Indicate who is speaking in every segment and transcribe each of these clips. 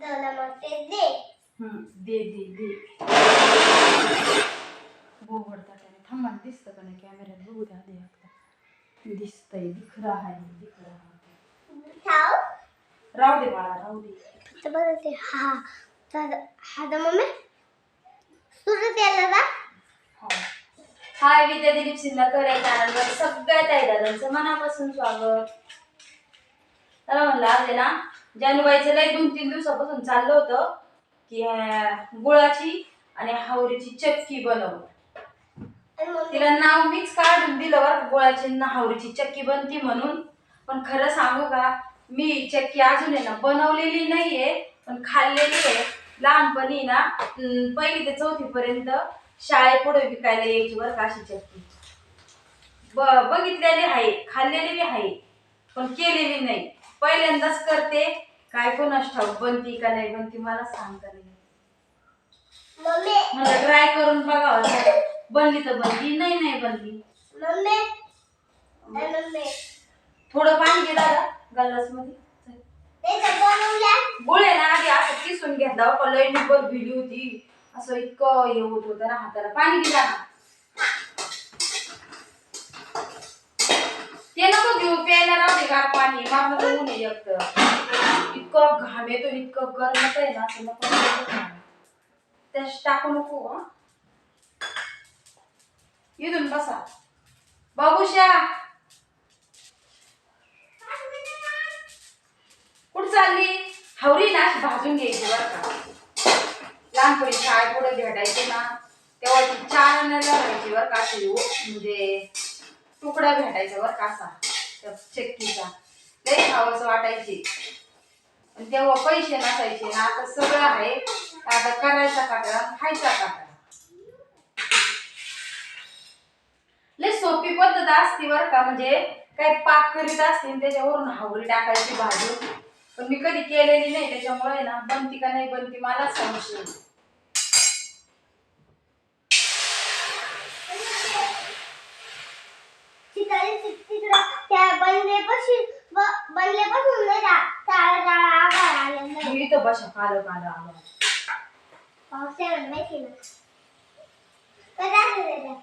Speaker 1: जरा मग ते दे.
Speaker 2: हम्म, दे दे दे. बोबडता त्याने. थांबा दिसतं का नाही? कॅमेऱ्यात बघू द्या दे आता. दिसतंय दिख रहा है दिख रहा है.
Speaker 1: खाऊ
Speaker 2: राहू दे बाळा राहू दे.
Speaker 1: तर बघा ते हा तर हा तर मम्मी. सुरू केलं का
Speaker 2: हो. हाय विद्या दिलीप सिन्नरकर या चॅनलवर सगळ्या ताई दादांचं मनापासून स्वागत. त्याला म्हणलं आहे ना? जानुबाईचं लय दोन तीन दिवसापासून चाललं होतं की गुळाची आणि हावरीची चक्की बनव तिला नाव मीच काढून दिलं बरं गुळाची आणि हावरीची चक्की बनती म्हणून. पण खरं सांगू का मी चक्की अजून आहे ना बनवलेली नाहीये पण खाल्लेली आहे. लहानपणी ना पहिली ते चौथी पर्यंत शाळेपुढे विकायला यायची बरं का अशी चक्की. ब बघितलेली आहे खाल्लेली बी आहे पण केलेली नाही. पहिल्यांदाच करते. काय कोणास ठाऊक बनती का नाही बनती मला सांगता नाही
Speaker 1: मम्मी.
Speaker 2: मला ट्राय करून बघावं बनली तर बनली नाही नाही बनली.
Speaker 1: मम्मी. आणि मम्मी.
Speaker 2: थोडं पाणी घे दादा
Speaker 1: गल्लासमध्ये
Speaker 2: गोळे ना आधी असं किसून घेतला. लय निबर भिली होती. असं इतकं हे होत होतं ना हाताला. पाणी दिला ना ते नको घेऊ प्यायला राहते गार पाणी. मारलं ऊन आहे एकतर इतकं घाम येतो इतकं गरम आहे ना असं नको त्याच्यात टाकू नको हं. इथून बसा. बाबूशा कुठं चालली? हवरी ना भाजून घ्यायची बरं का. लहानपणी शाळेत पुढे भेटायचे ना तेव्हा ती चार आणायला राहायची बरं का म्हणजे. तुकडा भेटायचा बरं का असा. चक्कीचा. लई खावस वाटायची. आणि तेव्हा पैसे नसायचे ना आता सगळं आहे. आता करायचा काटा खायचा काटा लय सोपी पद्धत असते बरं का म्हणजे काय पाक करीत असते आणि त्याच्यावरून हावरी टाकायची भाजून पण मी कधी केलेली नाही त्याच्यामुळे ना बनती का नाही बनती मला संशय
Speaker 1: तिकडे तिकडं त्या बनलेपाशी ब- बनलेपासून नाही का चाळा चाळा आभाळ
Speaker 2: इथं बशा काल आलो
Speaker 1: पावसाळ्यात माहिती ना
Speaker 2: ग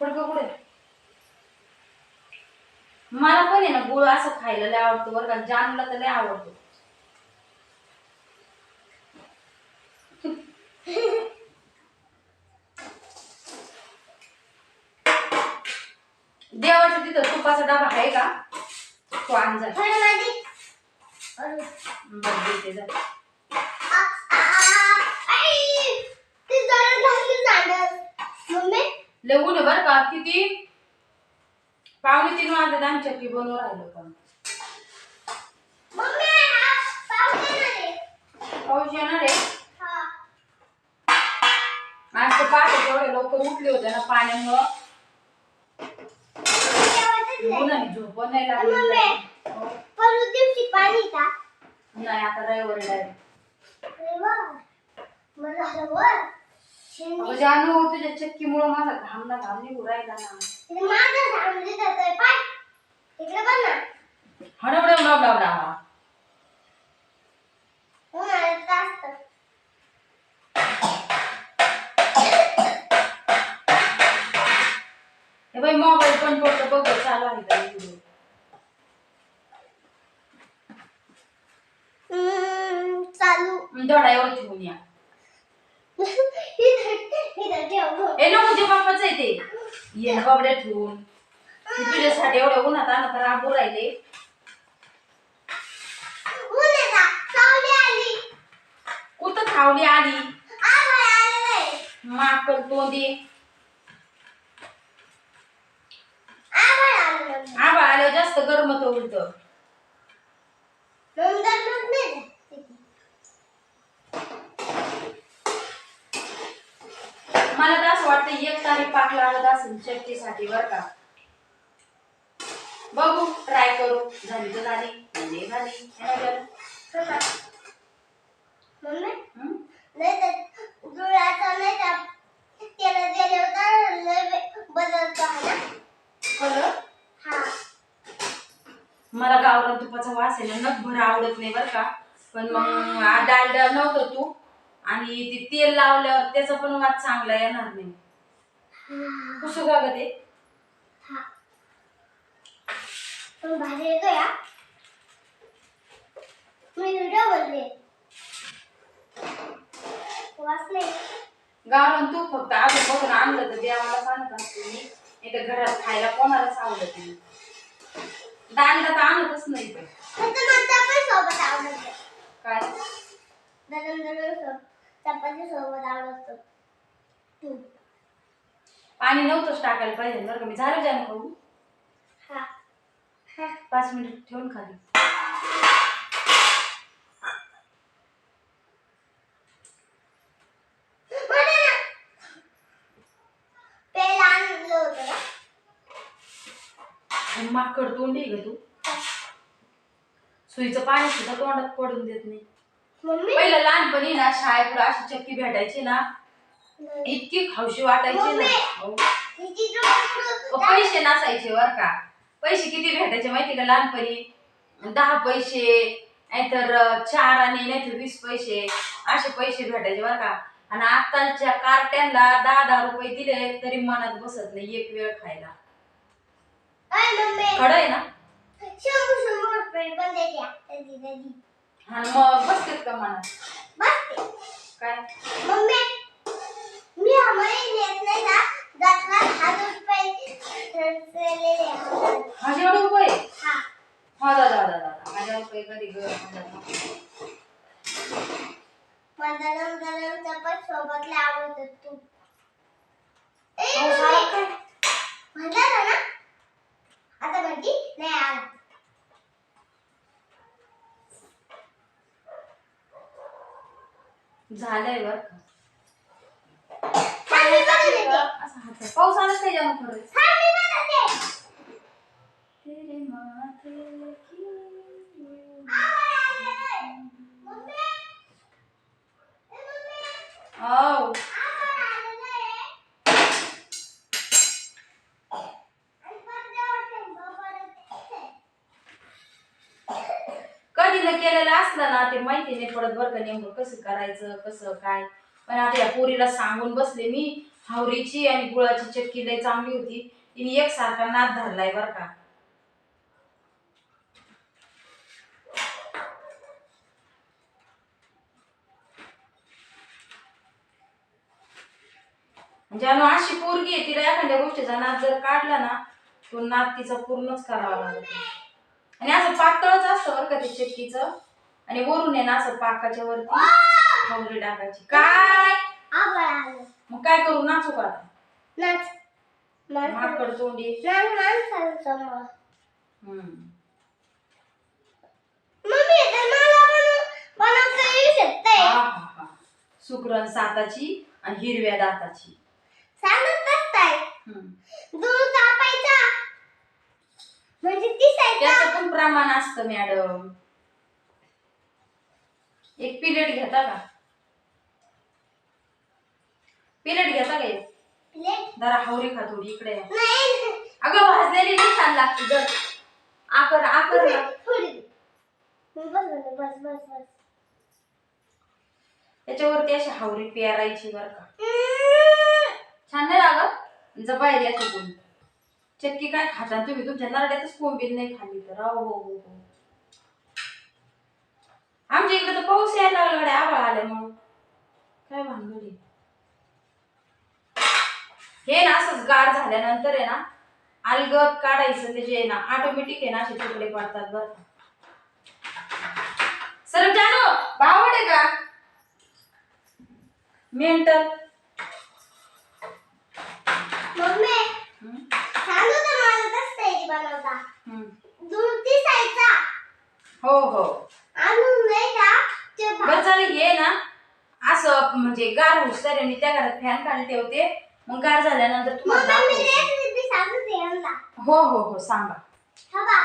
Speaker 2: कुठे मला पण आहे ना गुळ असं खायला लय आवडतो बरं का जानला तर लय आवडतो तिथं तुपाचा डबा आहे का? तो देते जा. आहे बरं का किती? पावणे तीन वाजले आम्ही चक्की बनवून राहिलो पण
Speaker 1: पाऊस येणार आहे.
Speaker 2: आज पहाटे तेवढे लवकर उठले होते ना पाण्यामुळं. उन्हाने नाही
Speaker 1: मम्मी
Speaker 2: लागली हो.
Speaker 1: परवा दिवशी पाणी का?
Speaker 2: नाही आता रविवारी डायरेक्ट जानू तुझ्या चक्कीमुळं माझा घाम ना घाम निघू राहिला ना.
Speaker 1: माझं पाय. इकडे बघ ना.
Speaker 2: चालू थोडा या.
Speaker 1: इथं इथं ठेव
Speaker 2: ए नको ते बाप्पाच आहे ते. ये ना बाबड्या ठेवून. मी तुझ्यासाठी एवढ्या उन्हात आणत राबू राहिले कुठं खावली आली?
Speaker 1: आभाळ आलेलं आहे
Speaker 2: माकल तोंडी.
Speaker 1: आभाळ आलेलं आहे.
Speaker 2: आबा आल्यावर उलट. आग लागत असेल चटणीसाठी बर का? बघू ट्राय करू. झाली तर झाली म्हणजे झाली. मला गावरान तुपाचा वास आहे ना नगभर आवडत नाही बर का. पण मग डाळ नव्हतं तू. आणि ते तेल लावल्यावर त्याचा पण वास चांगला येणार नाही. कसं का ग ते?
Speaker 1: पण भारी येतो या. मी व्हिडिओ बोलते वाच नाही.
Speaker 2: गावरान तूप फक्त अजून बघून आणलं तर देवाला सांगत असते मी. नाही तर घरात खायला कोणालाच आवडत नाही. डालडा तर आणतच नाही ते
Speaker 1: पण सोबत आवडत
Speaker 2: काय?
Speaker 1: दरम दरम चपाती सोबत आवडत. तू?
Speaker 2: पाणी नव्हतंच टाकायला पाहिजे बरं का. मी झालं जाणं खाऊ
Speaker 1: हा. हा.
Speaker 2: पाच मिनिट ठेवून खाली. आणि माकड तोंडी ग तू? सुईचं पाणी सुद्धा तोंडात पडून देत नाही.
Speaker 1: मम्मी?
Speaker 2: पहिलं लहानपणी ना शाळेपुढे अशी चक्की भेटायची ना इतकी खावशी वाटायची ना. हो. पैसे नसायचे बर का. पैसे किती भेटायचे माहिती का लहानपणी? दहा पैसे नाहीतर चार आणि नाहीतर वीस पैसे असे पैसे भेटायचे बर का. आणि आताच्या कार्ट्यांना दहा दहा रुपये दिले तरी मनात बसत नाही एक वेळ खायला. खडं आहे ना? आणि मग बसतेत का मनात?
Speaker 1: बस
Speaker 2: काय?
Speaker 1: मम्मी मी हमारे नेत नाही ना? जातला हजार रुपये.
Speaker 2: हजार रुपये?
Speaker 1: हा.
Speaker 2: हा दादा दादा हजार रुपये कधी ग
Speaker 1: चपात आवडत तू? म्हणला ना आता म्हणती नाही आला
Speaker 2: झालंय बर का
Speaker 1: थांब मी बनवून देते.
Speaker 2: असं हात पाऊस आला काय जाणं खरं
Speaker 1: थांब मी बनवते.
Speaker 2: तेरे माथे की
Speaker 1: मम्मी ए मम्मी
Speaker 2: आओ
Speaker 1: आवाज आलेला आहे. आणि पडद्यावर ठेव, परत.
Speaker 2: कधी न केलेलं असलं ना ते माहिती नाही पडत बरं का नेमकं कसं करायचं कसं काय पण आता या पोरीला सांगून बसले मी. हावरीची आणि गुळाची चटकी लय चांगली होती. तिने एक सारखा नाद धरलाय बरं का. म्हणजे ज्यानं अशी पोरगी आहे तिला एखाद्या गोष्टीचा नाद जर काढला ना तो नाद तिचा पूर्णच करावा लागतो. आणि असं पातळच असतं बरं का ते चटकीचं. आणि वरून आहे ना असं पाकाच्या वरती. टाकायची काय
Speaker 1: आभाळ आलं.
Speaker 2: मग काय करू नाचू का आता?
Speaker 1: नाच. नाच.
Speaker 2: माकड तोंडी
Speaker 1: नाच, नाच, समोर.
Speaker 2: हम्म.
Speaker 1: मम्मी तर मला बनव- बनवता येऊ शकतंय.
Speaker 2: हा, हा, हा. सुकरण साताची आणि हिरव्या दाताची
Speaker 1: सांगत.
Speaker 2: हम्म.
Speaker 1: कापायचा. म्हणजे दिसायचा.
Speaker 2: त्याचं पण प्रमाण असतं मॅडम एक पिरियड घेता का पिरियड घेता
Speaker 1: प्लेट.
Speaker 2: जरा हावरी खा थोडी इकडे या.
Speaker 1: नाही.
Speaker 2: अगं भाजलेली नाही छान लागते जर आकर आकर ना.
Speaker 1: थोडी. बस बस बस बस बस
Speaker 2: त्याच्यावरती अशी हावरी पेरायची बरं का. छान नाही लागत जा बाहेर या चुकून चक्की काय खाता तुम्ही तुमच्या नरड्यातच कोंबील नाही खाल्ली तर अहो हो हो हो आमच्या इकडे तर पाऊस यायला लागला गड्या आभाळ आल्यामुळं काय भानगडी हे ना असंच गार झाल्यानंतर आहे ना अलगद काढायचं त्याचे आहे ना ऑटोमॅटिक आहे ना असे तुकडे पडतात बरं. सर जानो भावड आहे का? मेंटल
Speaker 1: मम्मी सांगू का मला कसं आहे बनवता? दूध दिसायचा
Speaker 2: हो हो.
Speaker 1: आणून नाही का? ते
Speaker 2: बरं चालेल हे ना असं म्हणजे गार होस्तर मी त्या घरात फॅन खाली ठेवते. मग गार झाल्यानंतर तुम्हाला
Speaker 1: मम्मी मी
Speaker 2: दाखवते.
Speaker 1: रेसिपी सांगते यांना.
Speaker 2: हो हो हो सांगा.
Speaker 1: हा बा.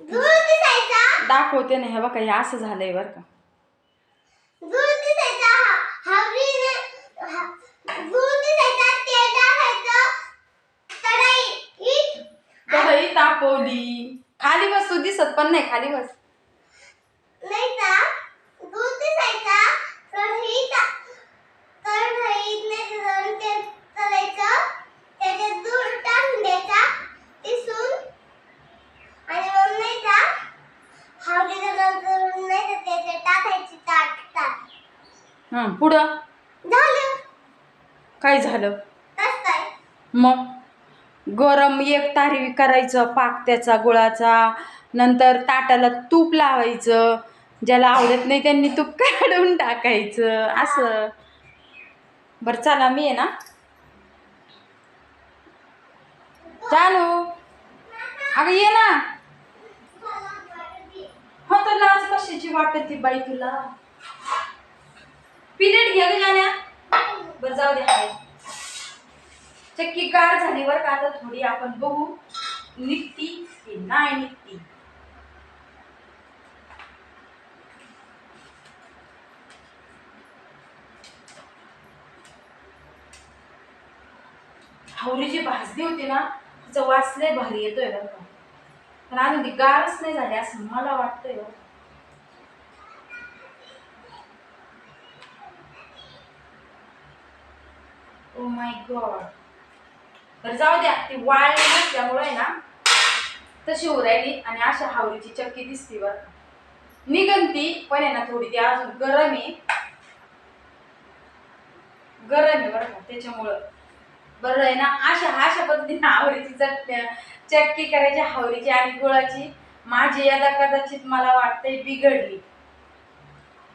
Speaker 1: दूध दिसायचा.
Speaker 2: दाखवते ना हे बघा हे असं झालंय बरं का.
Speaker 1: दूध दिसायचा. हावरीने हा- दूध दिसायचा तेल टाकायचं कढई
Speaker 2: कढई ताप तापवली खाली बस तू दिसत पण नाही खाली बस
Speaker 1: नाही का दूध दिसायचा तर ही टा- तर ही नाही तर ते करायचं त्याच्यात दूध टाकून द्यायचा दिसून आणि मग नाही का हळदीचं नंतर नाही तर त्याच्यात टाकायची ताट ताट
Speaker 2: हं पुढं?
Speaker 1: झालं.
Speaker 2: काय झालं?
Speaker 1: काय
Speaker 2: मग? गरम एक तारी करायचं पाक त्याचा गुळाचा नंतर ताटाला तूप लावायचं ज्याला आवडत नाही त्यांनी तूप काढून टाकायचं असं. बरं चला मी आहे ना? चालू अगं ये ना. हो तर लाज कशाची वाटत ती बाई तुला? पिरियड घे ग जाण्या बरं जाऊ द्या. हाय चक्की गार झाली बरं का आता थोडी आपण बघू. निघती की नाही निघती? हावली जी भाजली होती ना तिचं वाचलंय भारी येतोय बरं पण अजून ती गारच नाही झाली असं मला वाटतंय ओ माय गॉड तर जाऊ द्या. ती वाळली नसल्यामुळे आहे ना तशी उरायली आणि अशा हावरीची चक्की दिसती बर निघन ती पण आहे ना थोडी ती अजून गरम. आहे गरम आहे बरं का त्याच्यामुळं. बरं आहे ना अशा अशा पद्धतीने हावरीची चट चक्की करायची हावरीची आणि गुळाची. माझी यादा कदाचित मला वाटतंय बिघडली.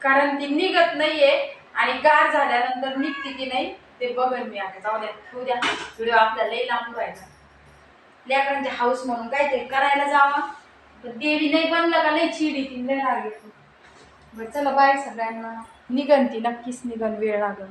Speaker 2: कारण ती निघत नाहीये आणि गार झाल्यानंतर निघते की नाही. ते बघन मी आता. जाऊ द्या ठेवू द्या. व्हिडिओ आपल्याला लई लांब राहायचा लेकरांचे हाऊस म्हणून काहीतरी करायला जावा. पण देवी नाही बनलं का लई चिडी ती लई लागेल बरं चला बाय सगळ्यांना. निघन ती नक्कीच निघन वेळ लागेल